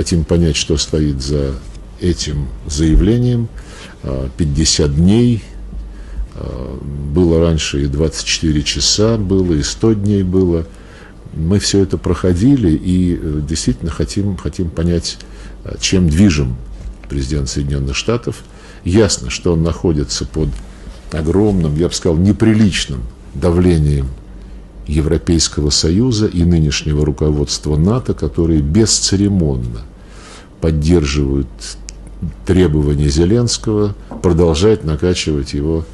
хотим понять, что стоит за этим заявлением. 50 дней, было раньше и 24 часа было, и 100 дней было. Мы все это проходили и э, действительно хотим, хотим понять, чем движем президент Соединенных Штатов. Ясно, что он находится под огромным, я бы сказал, неприличным давлением Европейского Союза и нынешнего руководства НАТО, которые бесцеремонно поддерживают требования Зеленского продолжать накачивать его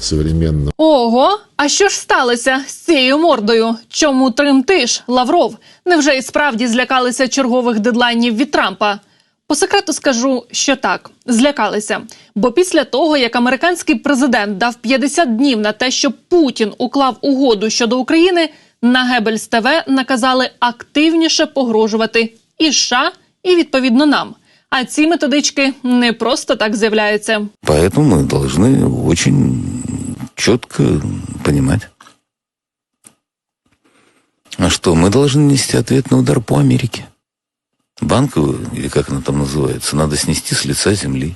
современным. Ого, а що ж сталося з цією мордою? Чому тремтиш, Лавров? Невже і справді злякалися чергових дедлайнів від Трампа? По секрету скажу, що так, злякалися. Бо після того, як американський президент дав 50 днів на те, щоб Путін уклав угоду щодо України, на Гебельс ТВ наказали активніше погрожувати і США, і відповідно нам. А ці методички не просто так з'являються. Поэтому мы должны очень четко понимать, а что мы должны нести ответный удар по Америке. Банковую, или как она там называется, надо снести с лица земли.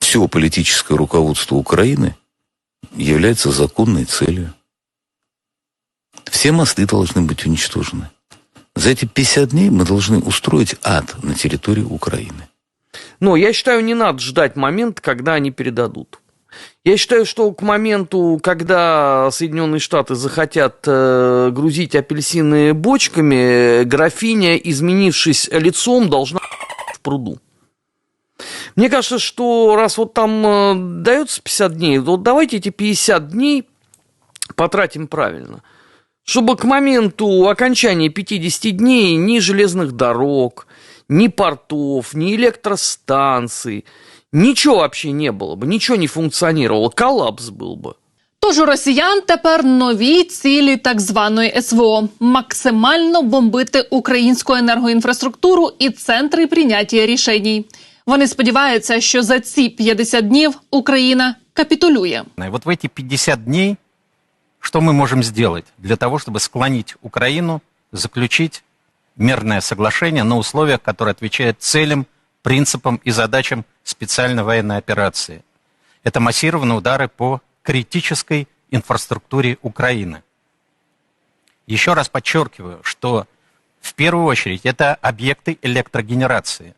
Все политическое руководство Украины является законной целью. Все мосты должны быть уничтожены. За эти 50 дней мы должны устроить ад на территории Украины. Но я считаю, не надо ждать момента, когда они передадут. Я считаю, что к моменту, когда Соединенные Штаты захотят э, грузить апельсины бочками, графиня, изменившись лицом, должна в пруду. Мне кажется, что раз вот там э, дается 50 дней, вот давайте эти 50 дней потратим правильно. Чтобы к моменту окончания 50 дней ни железных дорог, ни портов, ни электростанций, ничего вообще не было бы, ничего не функционировало, коллапс был бы. Тож у росіян тепер нові цілі так званої СВО максимально бомбити українську енергоінфраструктуру і центри прийняття рішень. Вони сподіваються, що за ці 50 днів Україна капітулює. И вот в эти 50 дней Что мы можем сделать для того, чтобы склонить Украину заключить мирное соглашение на условиях, которые отвечают целям, принципам и задачам специальной военной операции? Это массированные удары по критической инфраструктуре Украины. Еще раз подчеркиваю, что в первую очередь это объекты электрогенерации.